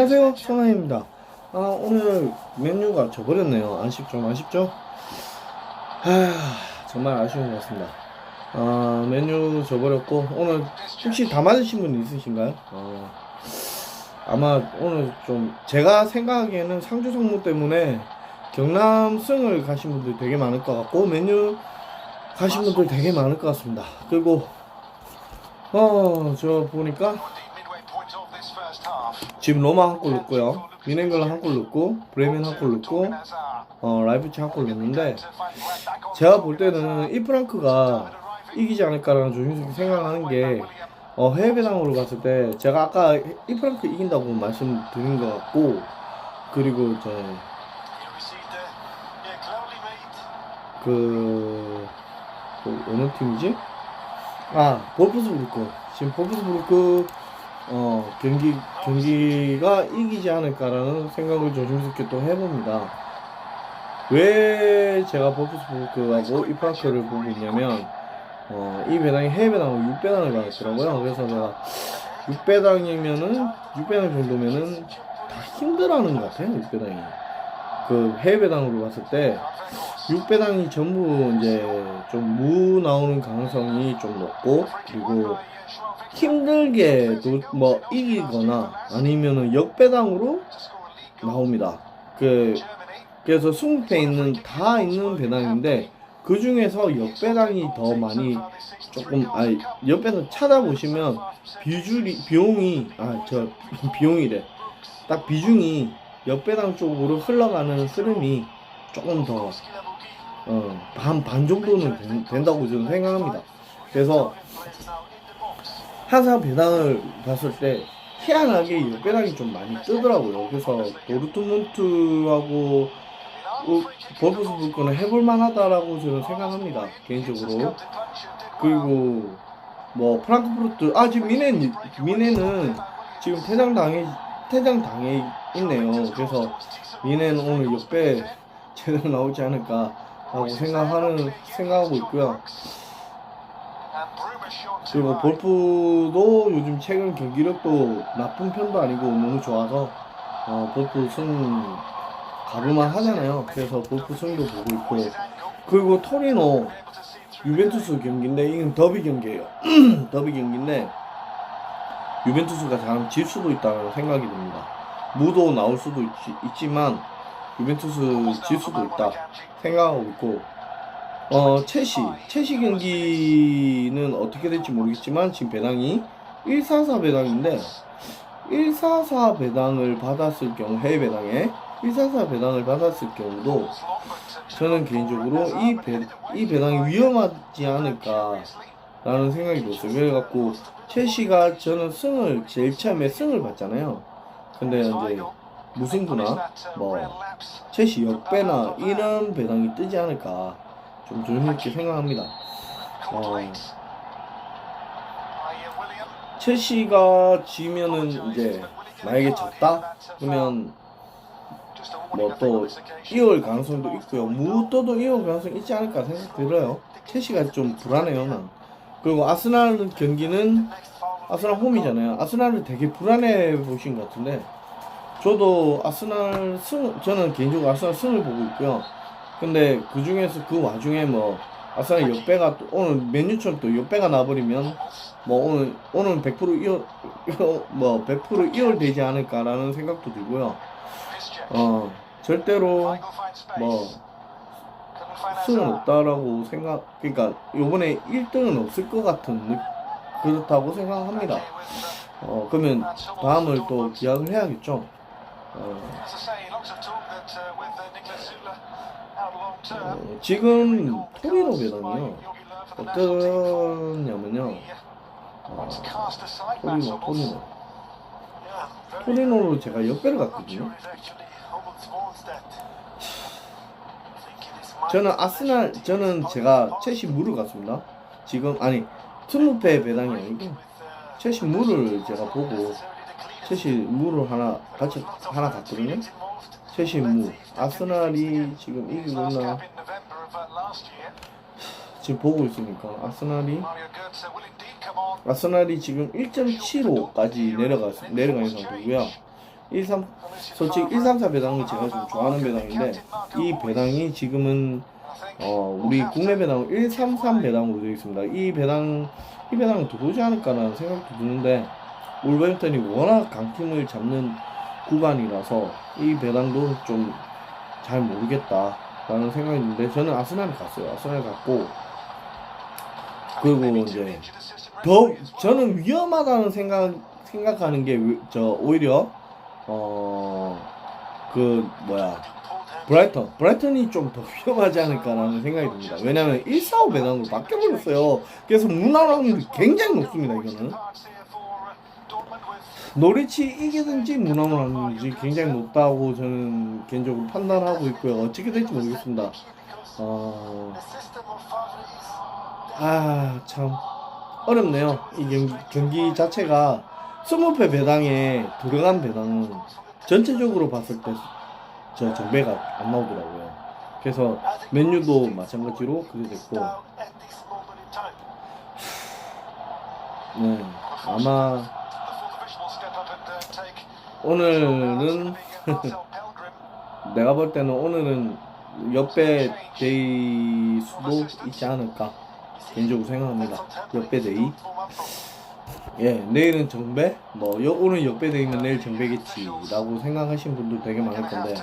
안녕하세요 선아입니다 아 오늘 메뉴가 져버렸네요 아쉽 좀 아쉽죠? 하 정말 아쉬운 것 같습니다 아 메뉴 져버렸고 오늘 혹시 다 맞으신 분 있으신가요? 어, 아마 오늘 좀 제가 생각하기에는 상주 성무 때문에 경남 승을 가신 분들 되게 많을 것 같고 메뉴 가신 분들 되게 많을 것 같습니다 그리고 어저 보니까 지금 로마 한 골 넣고요. 미넨글라 한골 넣고 브레멘 한 골 넣고 어, 라이프치 한 골 넣는데 제가 볼 때는 이 프랑크가 이기지 않을까라는 조심스럽게 생각하는 게 어, 해외 배당으로 갔을 때 제가 아까 이 프랑크 이긴다고 말씀드린 것 같고 그리고 저 그 그 어느 팀이지? 아 볼프스부르크 지금 볼프스부르크 어 경기 경기가 이기지 않을까라는 생각을 조심스럽게 또 해봅니다. 왜 제가 볼프스부르크하고 이 프랑크를 보고 있냐면 어, 이 배당이 해외 배당으로 6배당을 받았더라고요. 그래서 내가 6배당이면은 6배당 정도면은 다 힘들어하는 것 같아요. 6배당이 그 해외 배당으로 봤을 때 6배당이 전부 이제 좀 무 나오는 가능성이 좀 높고 그리고 힘들게 도- 뭐 이기거나 아니면은 역배당으로 나옵니다. 그 그래서 승패 있는 다 있는 배당인데 그 중에서 역배당이 더 많이 조금 아 역배당 찾아보시면 비줄이 비용이 아 저 비용이래 딱 비중이 역배당 쪽으로 흘러가는 흐름이 조금 더 어, 반, 반 정도는 된, 된다고 저는 생각합니다. 그래서 항상 배당을 봤을 때 희한하게 역배당이 좀 많이 뜨더라고요. 그래서 도르트문트하고 버브스부르크는 해볼 만하다라고 저는 생각합니다. 개인적으로. 그리고 뭐 프랑크푸르트 아 지금 미네 미네는 지금 퇴장 당해 퇴장 당해 있네요. 그래서 미네는 오늘 역배 제대로 나오지 않을까라고 생각하는 생각하고 있고요. 그리고 볼프도 요즘 최근 경기력도 나쁜 편도 아니고 너무 좋아서 어, 볼프 승 가볼만 하잖아요. 그래서 볼프 승도 보고 있고 그리고 토리노 유벤투스 경기인데 이건 더비 경기예요. 더비 경기인데 유벤투스가 잘하면 질 수도 있다는 생각이 듭니다. 무도 나올 수도 있, 있지만 유벤투스 질 수도 있다 생각하고 있고 어, 체시. 체시 경기는 어떻게 될지 모르겠지만, 지금 배당이 144 배당인데, 144 배당을 받았을 경우, 해외 배당에, 144 배당을 받았을 경우도, 저는 개인적으로 이 배, 이 배당이 위험하지 않을까, 라는 생각이 들었어요. 그래갖고, 체시가 저는 승을, 제일 처음에 승을 받잖아요. 근데 이제, 무승부나, 뭐, 체시 역배나 이런 배당이 뜨지 않을까. 좀 조심스럽게 생각합니다. 어, 첼시가 지면은 이제 만약에 졌다 그러면 뭐 또 이을 가능성도 있고요. 무또도 이을 가능성 있지 않을까 생각 들어요. 첼시가 좀 불안해요, 난. 그리고 아스날 경기는 아스날 홈이잖아요. 아스날을 되게 불안해 보신 것 같은데 저도 아스날 승 저는 개인적으로 아스날 승을 보고 있고요. 근데 그 중에서 그 와중에 뭐 아스날 역배가 또 오늘 맨유처럼 또 역배가 나버리면 뭐 오늘 오늘 100% 이어 뭐100% 이월되지 않을까라는 생각도 들고요. 어 절대로 뭐 승은 없다라고 생각 그러니까 요번에 1등은 없을 것 같은 느, 그렇다고 생각합니다. 어 그러면 다음을 또 기약을 해야겠죠. 어, 어, 지금 토리노 배당이요. 어떠냐면요. 어, 토리노, 토리노. 토리노로 제가 역배를 갔거든요. 저는 아스날, 저는 제가 첼시 무를 갔습니다. 지금, 아니, 트무페 배당이 아니고, 첼시 무를 제가 보고, 첼시 무를 하나, 같이, 하나 갔거든요. 첼시 무. 아스날이 지금 이기고 있나? 지금 보고 있으니까. 아스날이, 아스날이 지금 1.75까지 내려가, 내려가는 상태고요. 13 솔직히 134 배당은 제가 좀 좋아하는 배당인데 이 배당이 지금은 어 우리 국내 배당은 133 배당으로 되어 있습니다. 이 배당 이 배당은 들어오지 않을까라는 생각도 드는데 울버햄턴이 워낙 강팀을 잡는 구간이라서 이 배당도 좀 잘 모르겠다 라는 생각이 드는데 저는 아스날 갔어요. 아스날 갔고 그리고 이제 더 저는 위험하다는 생각 생각하는 게 저 오히려 어 그 뭐야 브라이턴 브라이턴이 좀 더 위험하지 않을까라는 생각이 듭니다. 왜냐하면 145 배당으로 바뀌어버렸어요. 그래서 확률이 굉장히 높습니다. 이거는 노리치 이기든지 확률이 굉장히 높다고 저는 개인적으로 판단하고 있고요. 어떻게 될지 모르겠습니다. 어, 아, 참. 어렵네요. 이 경기, 경기 자체가 20회 배당에 들어간 배당은 전체적으로 봤을 때 저 정배가 안 나오더라고요. 그래서 맨유도 마찬가지로 그게 됐고, 네. 아마 오늘은 내가 볼 때는 오늘은 옆배 데이 수도 있지 않을까 개인적으로 생각합니다. 옆배 데이. 예, 내일은 정배? 뭐 여, 오늘 역배 데이면 내일 정배겠지라고 생각하시는 분들 되게 많을 건데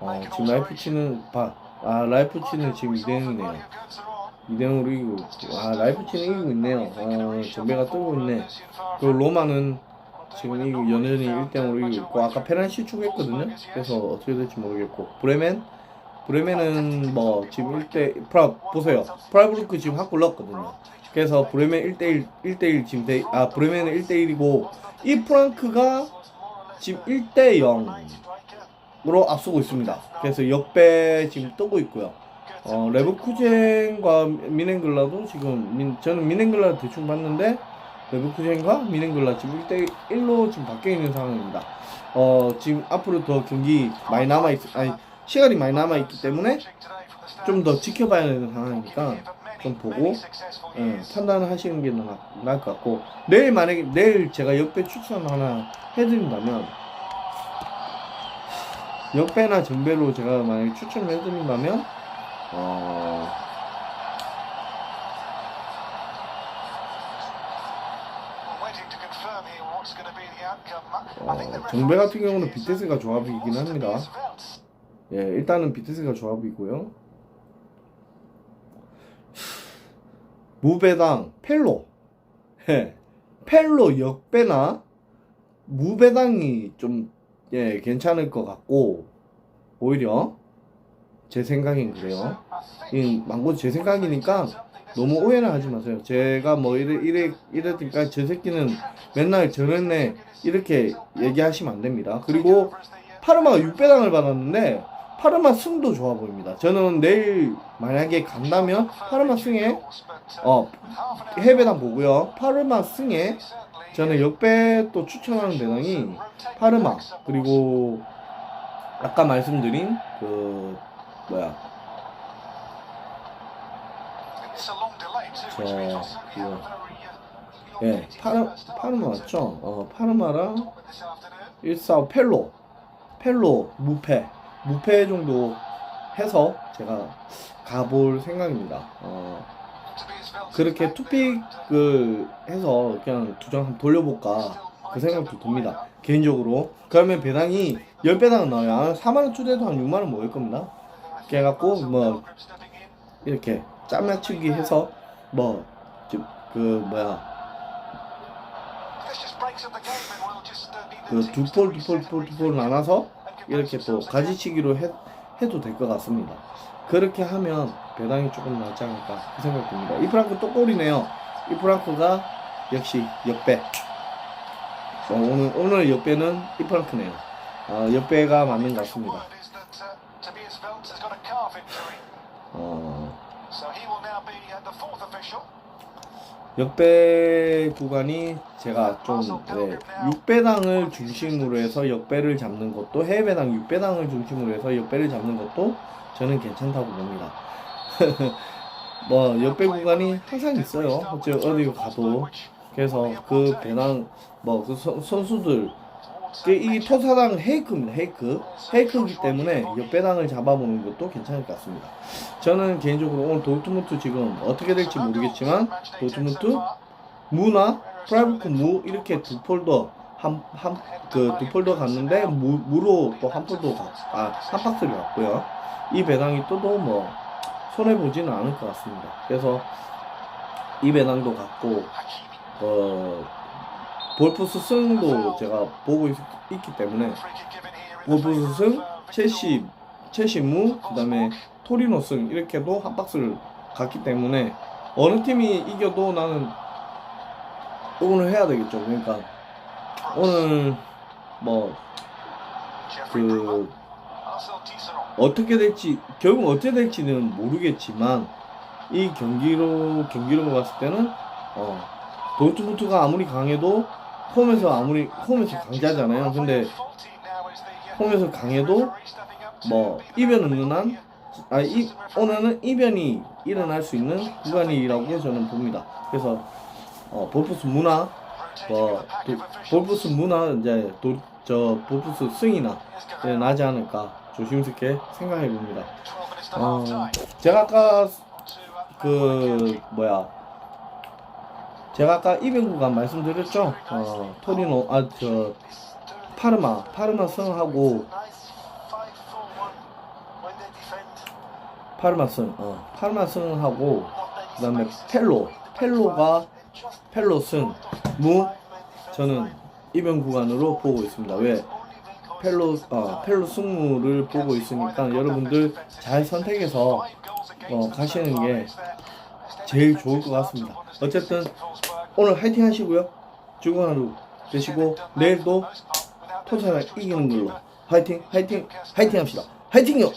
어, 지금 라이프치는 봐. 아 라이프치는 지금 2대0이네요. 2대0으로 이기고 아 라이프치는 이기고 있네요. 어, 정배가 뜨고 있네. 그리고 로마는 지금 이거 연연히 1대0으로 이기고 있고 아까 페란시 추구했거든요. 그래서 어떻게 될지 모르겠고 브레멘 브레멘은 뭐 지금 1대 프라 보세요. 프라이부르크 지금 한 골 넣었거든요. 그래서 브레멘 1대1 1대1 지금 대, 아 브레멘은 1대1이고 이 프랑크가 지금 1대0으로 앞서고 있습니다. 그래서 역배 지금 뜨고 있고요. 어, 레버쿠젠과 미넨글라도 지금 민, 저는 미넨글라 대충 봤는데 레버쿠젠과 미넨글라 지금 1대1로 지금 바뀌어 있는 상황입니다. 어, 지금 앞으로 더 경기 많이 남아 있 아니 시간이 많이 남아 있기 때문에 좀 더 지켜봐야 되는 상황이니까 좀 보고 예, 판단을 하시는 게 나- 나을 것 같고 내일 만약에 내일 제가 역배 추천 하나 해드린다면 역배나 정배로 제가 만약에 추천을 해드린다면 어 어, 정배 같은 경우는 비테스가 조합이긴 합니다. 예, 일단은 비테스가 조합이고요. 무배당 펠로 예, 펠로 역배나 무배당이 좀 예, 괜찮을 것 같고 오히려 제 생각엔 그래요. 이 망고 제 생각이니까 너무 오해는 하지 마세요. 제가 뭐 이래 이래 이랬으니까 저 새끼는 맨날 저랬네 이렇게 얘기하시면 안 됩니다. 그리고 파르마가 6배당을 받았는데 파르마 승도 좋아 보입니다. 저는 내일 만약에 간다면 파르마 승에 어 해배당 보고요. 파르마 승에 저는 역배 또 추천하는 배당이 파르마 그리고 아까 말씀드린 그 뭐야 저 이거 예 파르 파르마 맞죠? 어 파르마랑 145 펠로 펠로 무패 무패 정도 해서 제가 가볼 생각입니다. 어 그렇게 투픽을 해서 그냥 두 장 돌려볼까 그 생각도 듭니다. 개인적으로 그러면 배당이 10배당 나와요. 아, 4만원 추대도 한 6만원 모일 겁니다. 그래갖고 뭐 이렇게 짬맞추기 해서 뭐 그 뭐야 그두폴두폴두폴두폴 나눠서 이렇게 또 가지치기로 해, 해도 될 것 같습니다. 그렇게 하면 배당이 조금 낫지 않을까 그 생각 듭니다. 이 프랑크 또 골이네요. 이 프랑크가 역시 역배. 어, 오늘 오늘 역배는 이 프랑크네요. 어, 역배가 맞는 것 같습니다. 어, 역배 구간이 제가 좀 네, 6배당을 중심으로 해서 역배를 잡는 것도 해배당 6배당을 중심으로 해서 역배를 잡는 것도 저는 괜찮다고 봅니다. 뭐 역배 구간이 항상 있어요. 어디 가도 그래서 그 배당 뭐 그 선수들 그 이 토사당 헤이크입니다. 헤이크. 헤이크이기 때문에 옆배당을 잡아보는 것도 괜찮을 것 같습니다. 저는 개인적으로 오늘 도트무트 지금 어떻게 될지 모르겠지만 도트무트 무나 프라이브크 무 이렇게 두 폴더 한 한 그 두 폴더 갔는데 무, 무로 또 한 폴더 아한 박스를 갔고요. 이 배당이 또도 뭐 손해 보지는 않을 것 같습니다. 그래서 이 배당도 갔고 어 볼프스 승도 제가 보고 있, 기 때문에 볼프스 승, 첼시 첼시 무 그 다음에 토리노 승 이렇게도 한 박스를 갔기 때문에 어느 팀이 이겨도 나는 응원을 해야 되겠죠. 그러니까 오늘 뭐 그 어떻게 될지 결국 어떻게 될지는 모르겠지만 이 경기로 경기로 봤을 때는 어 도트무트가 아무리 강해도 홈에서 아무리 홈에서 강자잖아요. 근데 홈에서 강해도 뭐 이변 없는 한 아 이 오늘은 이변이 일어날 수 있는 구간이라고 저는 봅니다. 그래서 어 볼프스 문화 뭐 도, 볼프스 문화 이제 도, 저 볼프스 승이나 네, 나지 않을까 조심스럽게 생각해 봅니다. 어, 제가 아까 그 뭐야 제가 아까 이변 구간 말씀드렸죠. 어, 토리노 아 저 파르마 파르마 승하고 파르마 승 어, 파르마 승하고 그 다음에 펠로 펠로가 펠로 승 무 저는 이변 구간으로 보고 있습니다. 왜 펠로 어, 펠로 승무를 보고 있으니까 여러분들 잘 선택해서 어, 가시는 게 제일 좋을 것 같습니다. 어쨌든 오늘 화이팅 하시고요. 즐거운 하루 되시고 내일도 토사가 이기는 걸로 화이팅 화이팅 화이팅 합시다. 화이팅요.